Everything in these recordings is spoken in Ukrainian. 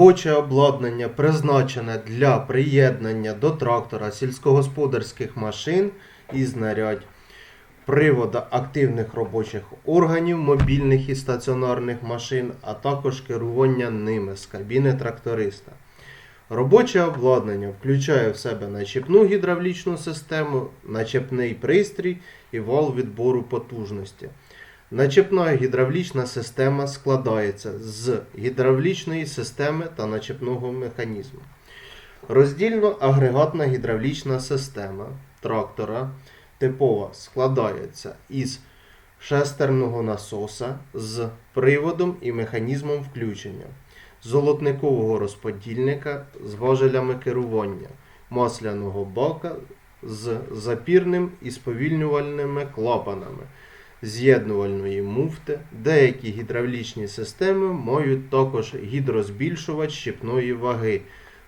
Робоче обладнання призначене для приєднання до трактора сільськогосподарських машин і знарядь, привода активних робочих органів, мобільних і стаціонарних машин, а також керування ними з кабіни тракториста. Робоче обладнання включає в себе начепну гідравлічну систему, начепний пристрій і вал відбору потужності. Начепна гідравлічна система складається з гідравлічної системи та начепного механізму. Роздільно-агрегатна гідравлічна система трактора типова складається із шестерного насоса з приводом і механізмом включення, золотникового розподільника з важелями керування, масляного бака з запірним і сповільнювальними клапанами з'єднувальної муфти. Деякі гідравлічні системи мають також гідрозбільшувач щепної ваги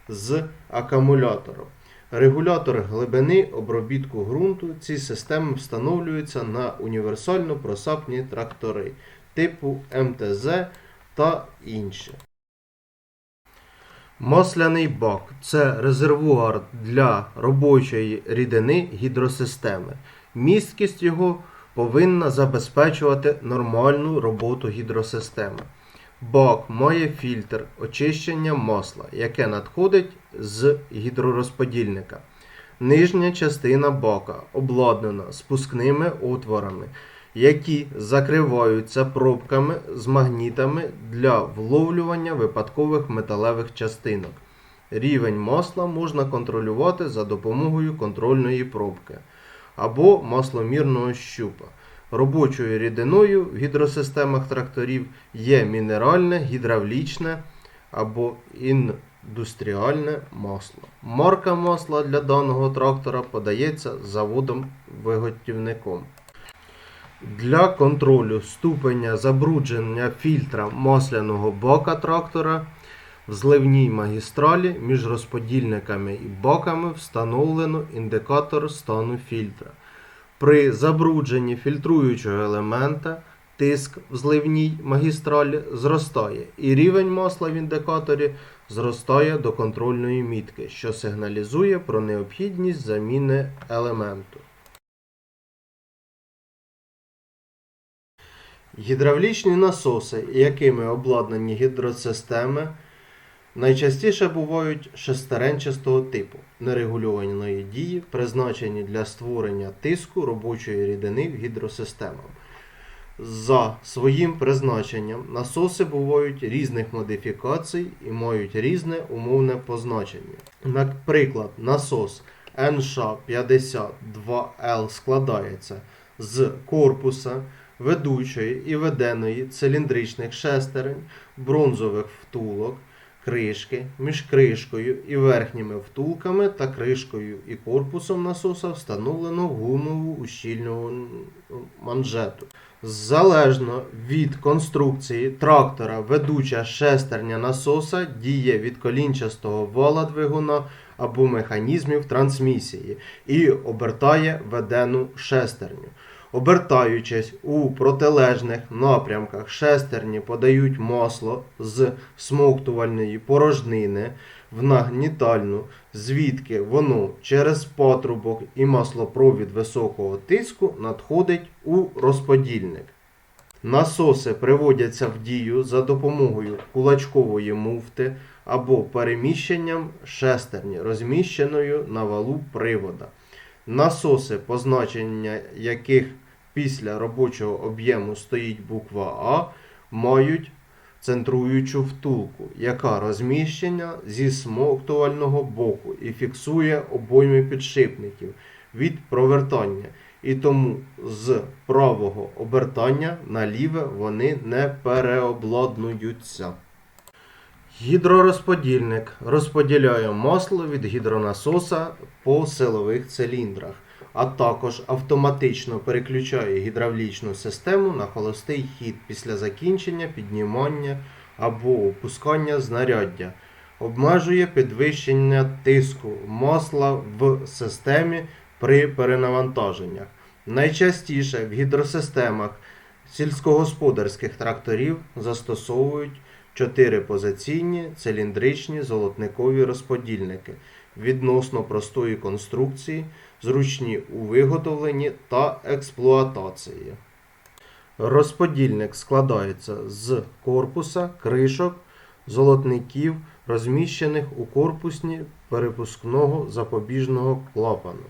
з акумулятором. Регулятор глибини обробітку ґрунту. Ці системи встановлюються на універсально просапні трактори типу МТЗ та інші. Масляний бак це резервуар для робочої рідини гідросистеми. Місткість його повинна забезпечувати нормальну роботу гідросистеми. Бак має фільтр очищення масла, яке надходить з гідророзподільника. Нижня частина бака обладнана спускними отворами, які закриваються пробками з магнітами для вловлювання випадкових металевих частинок. Рівень масла можна контролювати за допомогою контрольної пробки або масломірного щупа. Робочою рідиною в гідросистемах тракторів є мінеральне, гідравлічне або індустріальне масло. Марка масла для даного трактора подається заводом-виготівником. Для контролю ступеня забрудження фільтра масляного бака трактора в зливній магістралі між розподільниками і баками встановлено індикатор стану фільтра. При забрудженні фільтруючого елемента тиск в зливній магістралі зростає, і рівень масла в індикаторі зростає до контрольної мітки, що сигналізує про необхідність заміни елементу. Гідравлічні насоси, якими обладнані гідросистеми, найчастіше бувають шестеренчастого типу нерегульованої дії, призначені для створення тиску робочої рідини в гідросистемах. За своїм призначенням насоси бувають різних модифікацій і мають різне умовне позначення. Наприклад, насос NШ52L складається з корпуса, ведучої і веденої циліндричних шестерень, бронзових втулок, кришки, між кришкою і верхніми втулками та кришкою і корпусом насоса встановлено гумову ущільнювану манжету. Залежно від конструкції трактора ведуча шестерня насоса діє від колінчастого вала двигуна або механізмів трансмісії і обертає ведену шестерню. Обертаючись у протилежних напрямках, шестерні подають масло з смоктувальної порожнини в нагнітальну, звідки воно через патрубок і маслопровід високого тиску надходить у розподільник. Насоси приводяться в дію за допомогою кулачкової муфти або переміщенням шестерні, розміщеною на валу привода. Насоси, позначення яких після робочого об'єму стоїть буква А, мають центруючу втулку, яка розміщена зі смоктувального боку і фіксує обойми підшипників від провертання. І тому з правого обертання на ліве вони не переобладнуються. Гідророзподільник розподіляє масло від гідронасоса по силових циліндрах, а також автоматично переключає гідравлічну систему на холостий хід після закінчення піднімання або опускання знаряддя, обмежує підвищення тиску масла в системі при перенавантаженнях. Найчастіше в гідросистемах сільськогосподарських тракторів застосовують 4 позиційні циліндричні золотникові розподільники відносно простої конструкції, зручні у виготовленні та експлуатації. Розподільник складається з корпуса, кришок, золотників, розміщених у корпусні перепускного запобіжного клапану.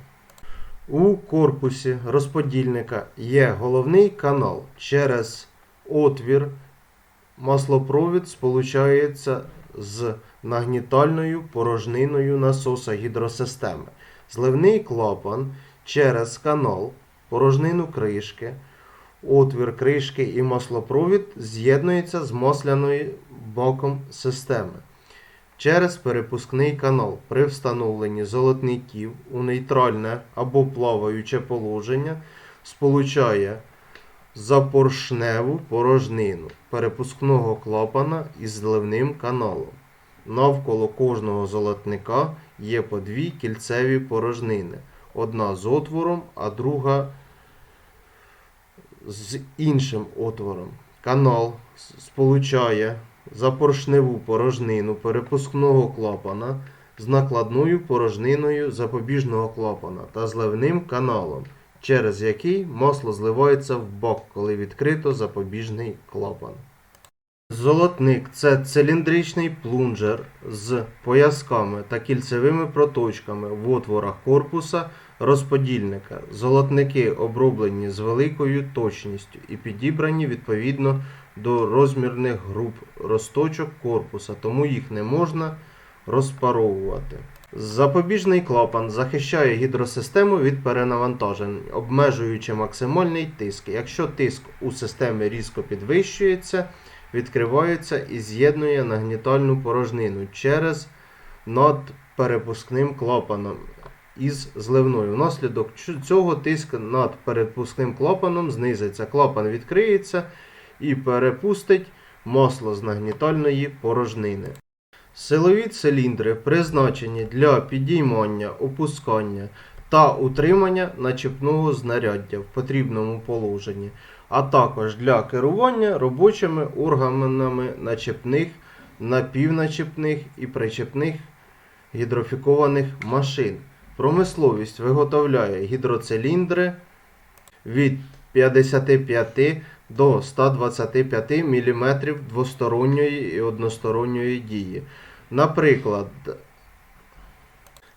У корпусі розподільника є головний канал. Через отвір маслопровід сполучається з нагнітальною порожниною насоса гідросистеми. Зливний клапан через канал, порожнину кришки, отвір кришки і маслопровід з'єднується з масляною боком системи. Через перепускний канал при встановленні золотників у нейтральне або плаваюче положення сполучає запоршневу порожнину перепускного клапана із зливним каналом. Навколо кожного золотника є по дві кільцеві порожнини. Одна з отвором, а друга з іншим отвором. Канал сполучає запоршневу порожнину перепускного клапана з накладною порожниною запобіжного клапана та зливним каналом, через який масло зливається в бак, коли відкрито запобіжний клапан. Золотник це циліндричний плунжер з поясками та кільцевими проточками в отворах корпуса розподільника. Золотники оброблені з великою точністю і підібрані відповідно до розмірних груп розточок корпуса, тому їх не можна розпаровувати. Запобіжний клапан захищає гідросистему від перенавантажень, обмежуючи максимальний тиск. Якщо тиск у системі різко підвищується, відкривається і з'єднує нагнітальну порожнину через над перепускним клапаном із зливною. Внаслідок цього тиск над перепускним клапаном знизиться. Клапан відкриється і перепустить масло з нагнітальної порожнини. Силові циліндри призначені для підіймання, опускання та утримання начепного знаряддя в потрібному положенні, а також для керування робочими органами начепних, напівначепних і причепних гідрофікованих машин. Промисловість виготовляє гідроциліндри від 55 до 125 мм двосторонньої і односторонньої дії. Наприклад,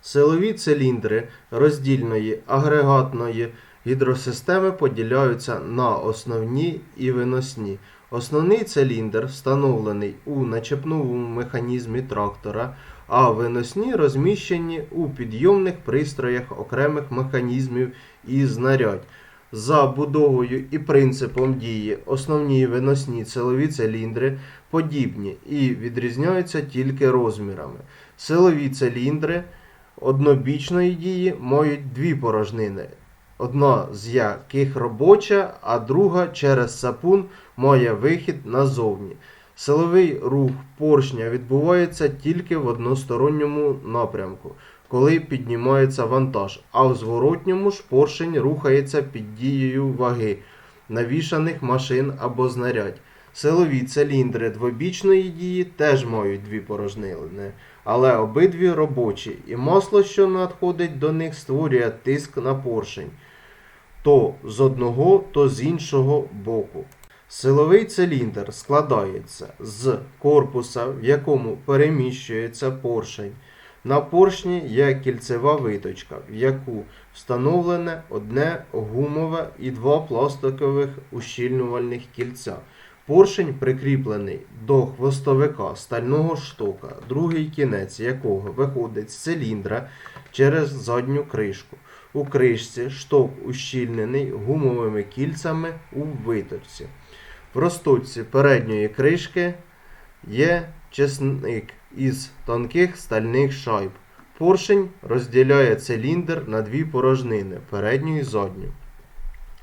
силові циліндри роздільної агрегатної гідросистеми поділяються на основні і виносні. Основний циліндр встановлений у начепному механізмі трактора, а виносні розміщені у підйомних пристроях окремих механізмів і знарядь. За будовою і принципом дії основні і виносні силові циліндри подібні і відрізняються тільки розмірами. Силові циліндри однобічної дії мають дві порожнини, одна з яких робоча, а друга через сапун має вихід назовні. Силовий рух поршня відбувається тільки в односторонньому напрямку, коли піднімається вантаж, а в зворотньому ж поршень рухається під дією ваги навішаних машин або знарядь. Силові циліндри двобічної дії теж мають дві порожнини, але обидві робочі, і масло, що надходить до них, створює тиск на поршень то з одного, то з іншого боку. Силовий циліндр складається з корпуса, в якому переміщується поршень. На поршні є кільцева виточка, в яку встановлене одне гумове і два пластикових ущільнювальних кільця. Поршень прикріплений до хвостовика стального штока, другий кінець якого виходить з циліндра через задню кришку. У кришці шток ущільнений гумовими кільцями у виточці. В розточці передньої кришки є чесник із тонких стальних шайб. Поршень розділяє циліндр на дві порожнини передню і задню.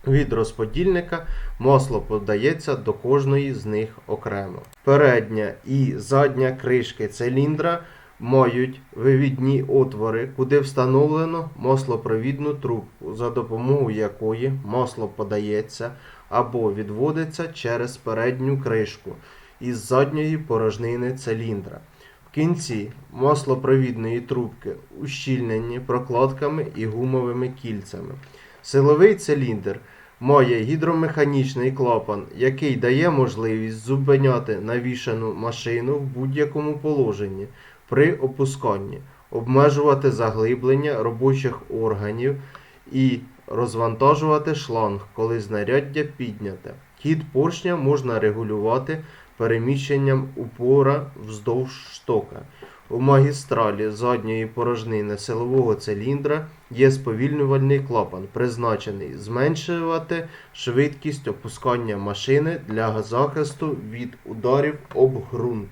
Від розподільника масло подається до кожної з них окремо. Передня і задня кришки циліндра мають вивідні отвори, куди встановлено маслопровідну трубку, за допомогою якої масло подається або відводиться через передню кришку із задньої порожнини циліндра. В кінці маслопровідної трубки ущільнені прокладками і гумовими кільцями. Силовий циліндр має гідромеханічний клапан, який дає можливість зупиняти навішану машину в будь-якому положенні при опусканні, обмежувати заглиблення робочих органів і розвантажувати шланг, коли знаряддя підняте. Хід поршня можна регулювати переміщенням упора вздовж штока. У магістралі задньої порожнини силового циліндра є сповільнювальний клапан, призначений зменшувати швидкість опускання машини для захисту від ударів об ґрунт.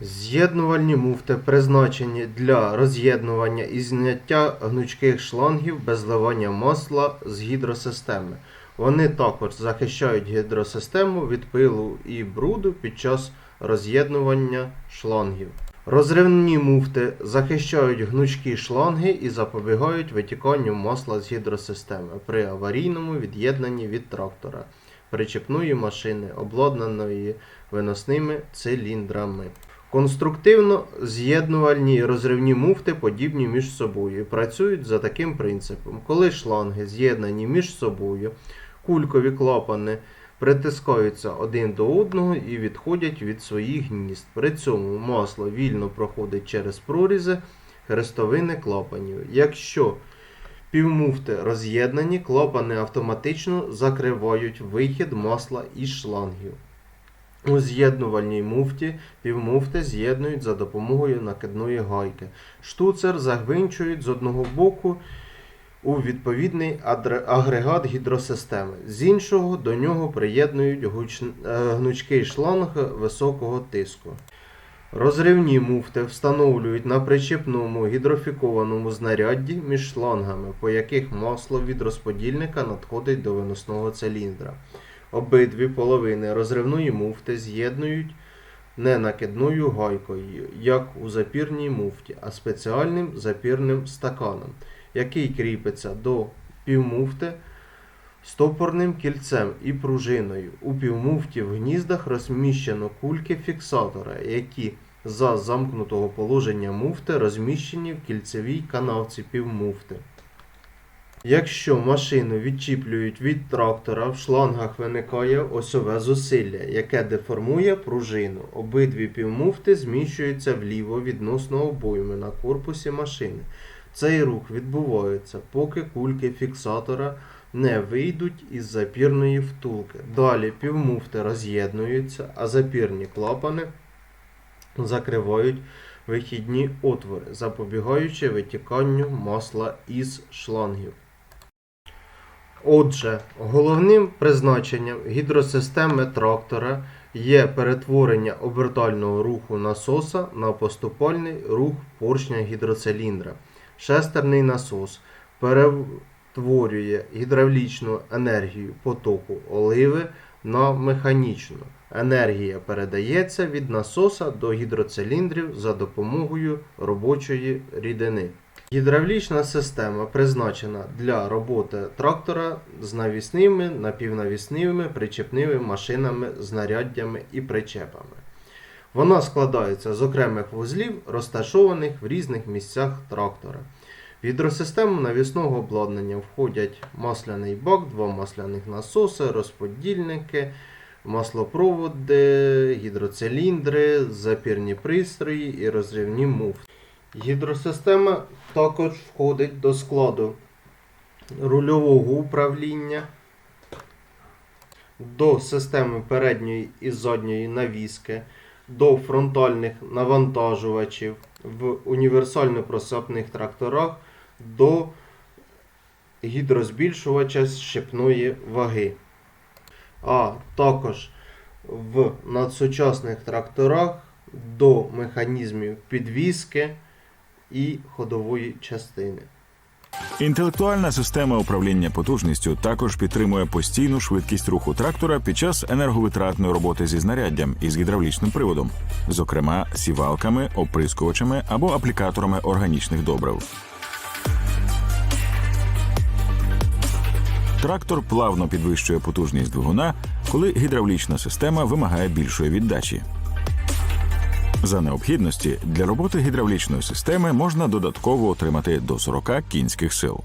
З'єднувальні муфти призначені для роз'єднування і зняття гнучких шлангів без зливання масла з гідросистеми. Вони також захищають гідросистему від пилу і бруду під час роз'єднування шлангів. Розривні муфти захищають гнучкі шланги і запобігають витіканню масла з гідросистеми при аварійному від'єднанні від трактора, причепної машини, обладнаної виносними циліндрами. Конструктивно з'єднувальні розривні муфти подібні між собою працюють за таким принципом. Коли шланги з'єднані між собою, кулькові клапани притискаються один до одного і відходять від своїх гнізд. При цьому масло вільно проходить через прорізи хрестовини клапанів. Якщо півмуфти роз'єднані, клапани автоматично закривають вихід масла із шлангів. У з'єднувальній муфті півмуфти з'єднують за допомогою накидної гайки. Штуцер загвинчують з одного боку у відповідний агрегат гідросистеми. З іншого до нього приєднують гуч- е, гнучкий шланг високого тиску. Розривні муфти встановлюють на причіпному гідрофікованому знарядді між шлангами, по яких масло від розподільника надходить до виносного циліндра. Обидві половини розривної муфти з'єднують не накидною гайкою, як у запірній муфті, а спеціальним запірним стаканом, який кріпиться до півмуфти стопорним кільцем і пружиною. У півмуфті в гніздах розміщено кульки фіксатора, які за замкнутого положення муфти розміщені в кільцевій канавці півмуфти. Якщо машину відчіплюють від трактора, в шлангах виникає осьове зусилля, яке деформує пружину. Обидві півмуфти зміщуються вліво відносно обойми на корпусі машини. Цей рух відбувається, поки кульки фіксатора не вийдуть із запірної втулки. Далі півмуфти роз'єднуються, а запірні клапани закривають вихідні отвори, запобігаючи витіканню масла із шлангів. Отже, головним призначенням гідросистеми трактора є перетворення обертального руху насоса на поступальний рух поршня гідроциліндра. Шестерний насос перетворює гідравлічну енергію потоку оливи на механічну. Енергія передається від насоса до гідроциліндрів за допомогою робочої рідини. Гідравлічна система призначена для роботи трактора з навісними, напівнавісними, причепними машинами, знаряддями і причепами. Вона складається з окремих вузлів, розташованих в різних місцях трактора. В гідросистему навісного обладнання входять масляний бак, два масляних насоси, розподільники, маслопроводи, гідроциліндри, запірні пристрої і розривні муфти. Гідросистема також входить до складу рульового управління, до системи передньої і задньої навіски, до фронтальних навантажувачів в універсально-просапних тракторах, до гідрозбільшувача щепної ваги. А також в надсучасних тракторах до механізмів підвіски і ходової частини. Інтелектуальна система управління потужністю також підтримує постійну швидкість руху трактора під час енерговитратної роботи зі знаряддям із гідравлічним приводом, зокрема сівалками, оприскувачами або аплікаторами органічних добрив. Трактор плавно підвищує потужність двигуна, коли гідравлічна система вимагає більшої віддачі. За необхідності для роботи гідравлічної системи можна додатково отримати до 40 кінських сил.